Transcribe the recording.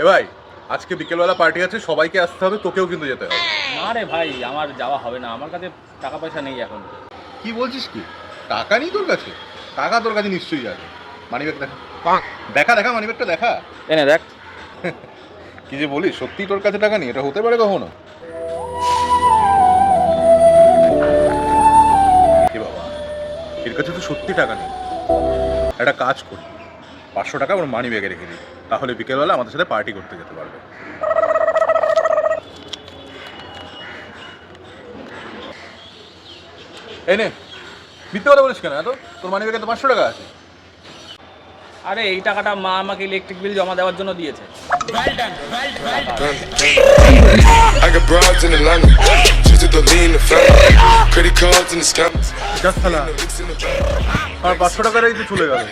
এ ভাই আজকে বিকেলবেলা পার্টি আছে সবাইকে আসতে হবে তোকেও কিন্তু যেতে হবে। না রে ভাই আমার যাওয়া হবে না আমার কাছে টাকা পয়সা নেই এখন। কি বলছিস কি? টাকা নেই তোর কাছে? টাকা তোর কাছে নিশ্চয়ই আছে। মানিব্যাগ দেখা। দেখা দেখা মানিব্যাগটা দেখা। এনে দেখ। কি যে বলিস সত্যি তোর কাছে টাকা নেই এটা হতে পারে কখনো? এ বাবা এর কাছে তো সত্যি টাকা নেই। একটা কাজ করি পাঁচশো টাকা ওর মানি ব্যাগে রেখে দিই তাহলে বিকেলবেলা আমাদের সাথে পার্টি করতে যেতে পারবে। এই নে মিথ্যে কথা বলিস কেন? এত? তোর মানি ব্যাগে তো পাঁচশো টাকা আছে। আরে এই টাকাটা মা আমাকে ইলেকট্রিক বিল জমা দেওয়ার জন্য দিয়েছে. আমার পাঁচশো টাকারই তো চলে গেল।